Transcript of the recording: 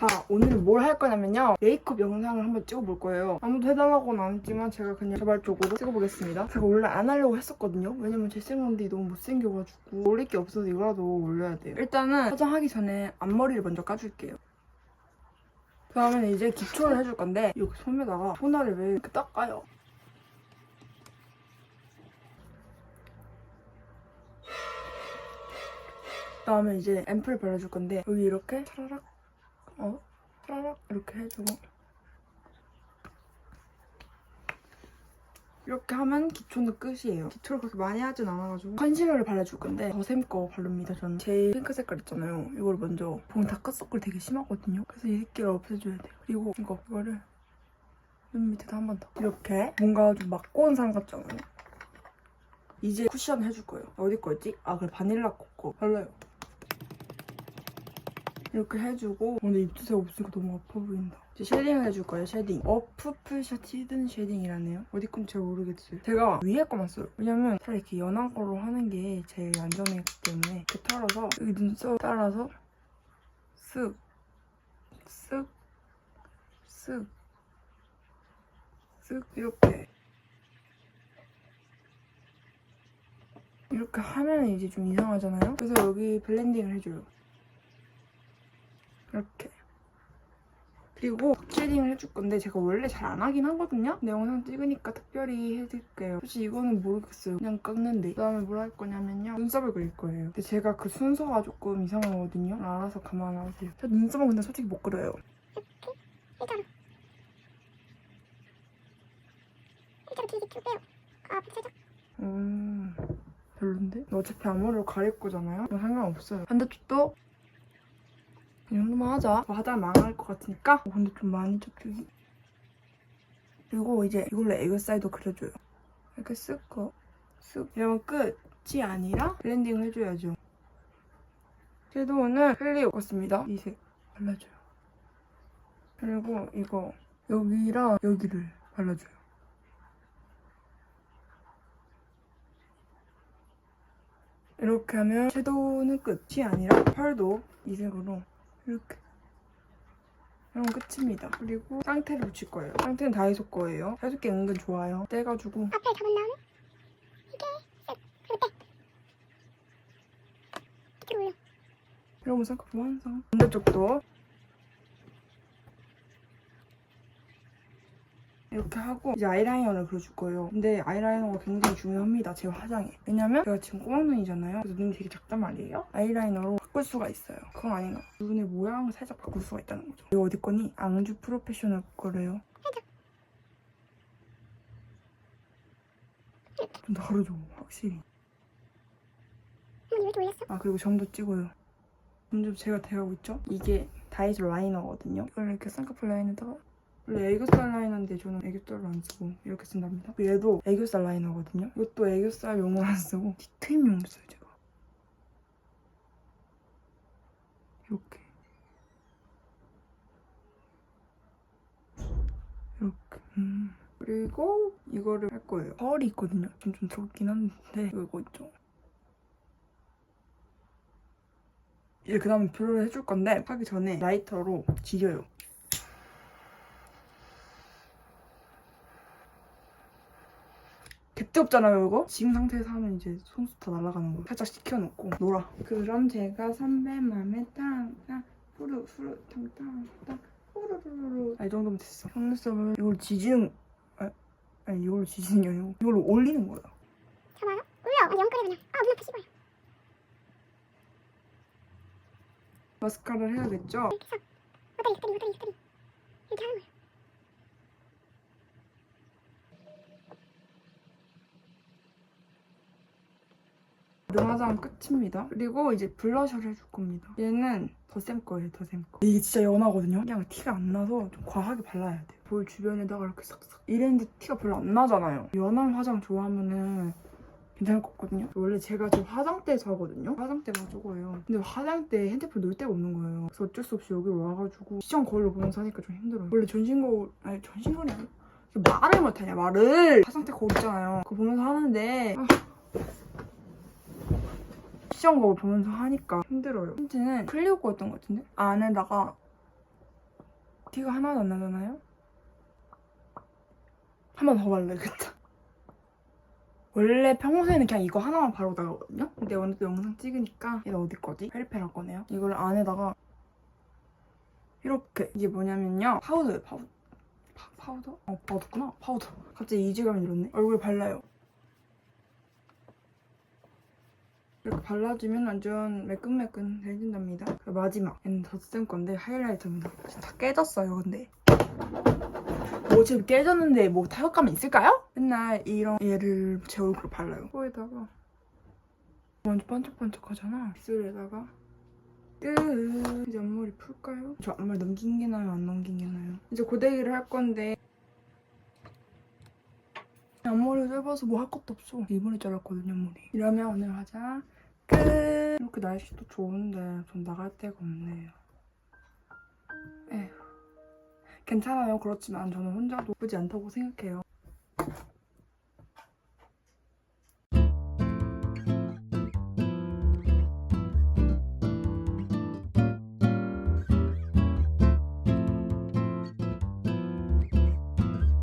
자, 오늘 뭘할 거냐면요. 메이크업 영상을 한번 찍어볼 거예요. 아무도 해달라고는 안 했지만 제가 그냥 자발적으로 찍어보겠습니다. 제가 원래 안 하려고 했었거든요. 왜냐면 제 생각이 너무 못생겨가지고 올릴 게 없어서 이거라도 올려야 돼요. 일단은 화장하기 전에 앞머리를 먼저 까줄게요. 다음에는 이제 기초를 해줄 건데 여기 손에다가 토너를 왜 이렇게 닦아요? 그다음에 이제 앰플 발라줄 건데 여기 이렇게 차라락 어? 차라락 이렇게 해주고 이렇게 하면 기초는 끝이에요. 기초를 그렇게 많이 하진 않아가지고 컨실러를 발라줄 건데 더샘 거 바릅니다 저는. 제일 핑크 색깔 있잖아요. 이걸 먼저 보면 다크서클 되게 심하거든요. 그래서 이 새끼를 없애줘야 돼요. 그리고 이거 이거를 눈 밑에다 한 번 더. 이렇게 뭔가 좀 막고 온 사람 같잖아요. 이제 쿠션 해줄 거예요. 어디 거였지? 아 그래 바닐라 코코 발라요. 이렇게 해주고 근데 입주세 없으니까 너무 아파 보인다. 이제 쉐딩을 해줄 거예요, 쉐딩. 어프 풀샷 히든 쉐딩이라네요. 어디 건지 잘 모르겠어요. 제가 위에 거만 써요. 왜냐면 차라리 이렇게 연한 걸로 하는 게 제일 안전하기 때문에 이렇게 털어서 여기 눈썹 따라서 쓱, 쓱, 쓱, 쓱 이렇게 이렇게 하면 이제 좀 이상하잖아요. 그래서 여기 블렌딩을 해줘요. 이렇게. 그리고 쉐딩을 해줄 건데 제가 원래 잘 안 하긴 하거든요. 근데 영상 찍으니까 특별히 해드릴게요. 솔직히 이거는 모르겠어요. 그냥 깎는데. 그 다음에 뭘 할 거냐면요. 눈썹을 그릴 거예요. 근데 제가 그 순서가 조금 이상하거든요. 알아서 감안하세요. 저 눈썹은 근데 솔직히 못 그려요. 일자로 일자로 길게 쭉 빼요 아 살짝 음... 별론데? 어차피 앞머리로 가릴 거잖아요? 뭐 상관없어요. 반대쪽도 이 정도만 하자. 뭐 하다 망할 것 같으니까 어, 근데 좀 많이 저쪽이 그리고 이제 이걸로 애교살도 그려줘요. 이렇게 쓱거 쓱 이러면 끝이 아니라 블렌딩을 해줘야죠. 섀도우는 클리오 같습니다. 이색 발라줘요. 그리고 이거 여기랑 여기를 발라줘요. 이렇게 하면 섀도우는 끝이 아니라 펄도 이 색으로 이렇게 그럼 끝입니다. 그리고 쌍태를 붙일 거예요. 쌍태는 다이소 거예요. 해줄게 은근 좋아요. 떼가지고 앞에 잡은 다음에 이게 셋 그리고 빼 이렇게 올려 이러면 쌍꺼풀 완성. 반대쪽도 이렇게 하고 이제 아이라이너를 그려줄 거예요. 근데 아이라이너가 굉장히 중요합니다. 제 화장에. 왜냐면 제가 지금 꼬막 눈이잖아요. 그래서 눈이 되게 작단 말이에요. 아이라이너로 바꿀 수가 있어요. 그건 아닌가? 눈의 모양을 살짝 바꿀 수가 있다는 거죠. 이거 어디 거니? 앙주 프로페셔널 거래요. 좀 다르죠, 확실히. 아 그리고 점도 찍어요. 점점 제가 대하고 있죠? 이게 다이소 라이너거든요. 이걸 이렇게 쌍꺼풀 라인에다가 원래 애교살 라이너인데 저는 애교살을 안 쓰고 이렇게 쓴답니다. 얘도 애교살 라이너거든요. 이것도 애교살 용으로 안 쓰고 디테일용으로 써요 제가. 이렇게 이렇게 음. 그리고 이거를 할 거예요. 거울이 있거든요. 좀좀 적긴 한데 이거 있죠. 이제 그 다음에 뷰러를 해줄 건데 하기 전에 라이터로 지려요. 개뜨겁잖아요 이거? 지금 상태에서 하면 이제 손수 다 날아가는 거예요. 살짝 식혀놓고 놀아. 그럼 제가 선배 맘에 땅땅 후루 후루 탕탕탕 후루루루 아, 이 정도면 됐어. 속눈썹을 이걸 지지는 아, 아니 이걸로 지지는 게 아니고 이걸로 올리는 거야. 잡아요 올려 아니 엉클해 그냥 아눈 앞에 씹어요 마스카라를 해야겠죠? 이렇게 싹 왔다리 왔다리 왔다리 왔다리 이렇게 하는 거예 눈화장 끝입니다. 그리고 이제 블러셔를 해줄 겁니다. 얘는 더샘 거예요, 더샘 거. 이게 진짜 연하거든요? 그냥 티가 안 나서 좀 과하게 발라야 돼요. 볼 주변에다가 이렇게 싹싹. 이랬는데 티가 별로 안 나잖아요. 연한 화장 좋아하면은 괜찮을 것 같거든요. 원래 제가 지금 화장대에서 하거든요. 화장대가 저거예요. 근데 화장대 핸드폰 놓을 데가 없는 거예요. 그래서 어쩔 수 없이 여기 와가지고 시청 거울로 보면서 하니까 좀 힘들어요. 원래 전신 거울, 아니 전신 거울이 말을 못하냐 말을 화장대 거울 있잖아요. 그거 보면서 하는데 아, 시험 거울 보면서 하니까 힘들어요. 힌트는 클리오 거였던 것 같은데? 안에다가 티가 하나도 안 나잖아요? 한 번 더 발라야겠다. 원래 평소에는 그냥 이거 하나만 바르고 나가거든요? 근데 오늘 또 영상 찍으니까 얘는 어디 거지? 페리페라 거네요. 이걸 안에다가 이렇게 이게 뭐냐면요. 파우더예요, 파우더. 파, 파우더? 어, 파우더구나. 파우더. 갑자기 이질감이 들었네. 얼굴에 발라요. 이렇게 발라주면 완전 매끈매끈해진답니다. 그 마지막 얘는 덧셈 건데 하이라이터입니다. 진짜 다 깨졌어요, 근데. 뭐 지금 깨졌는데 뭐 타격감이 있을까요? 맨날 이런 얘를 제 얼굴에 발라요. 코에다가 완전 반짝반짝하잖아. 입술에다가 끝. 이제 앞머리 풀까요? 저 앞머리 넘긴 게 나요? 안 넘긴 게 나요? 이제 고데기를 할 건데 앞머리 짧아서 뭐 할 것도 없어. 이번에 잘랐거든요, 머리. 이러면 오늘 화장 끝. 이렇게 날씨도 좋은데 전 나갈 데가 없네요. 에휴. 괜찮아요. 그렇지만 저는 혼자도 예쁘지 않다고 생각해요.